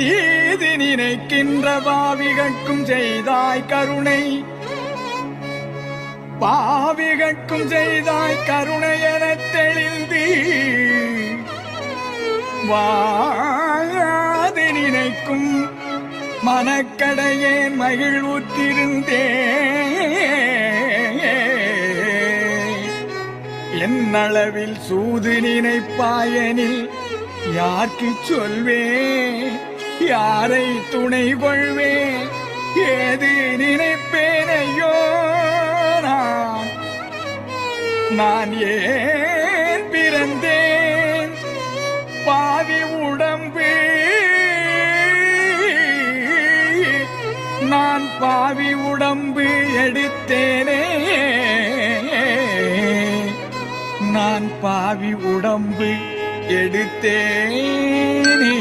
தீது நினைக்கின்ற பாவிகக்கும் செய்தாய் கருணை. பாவிகக்கும் செய்தாய் கருணை என தெளிந்து. வாழாது நினைக்கும் மனக்கடையேன் மகிழ்வுற்றிருந்தேன். என்னளவில் சூது நினைப்பாயனில் யார்க்கு சொல்வே யாரை துணை கொள்வே ஏது நினைப்பேன் ஐயோ நான்? நான் ஏன் பிறந்தேன்? பாவி உடம்பு. நான் பாவி உடம்பு எடுத்தேனே. நான் பாவி உடம்பு எடுத்தேனே.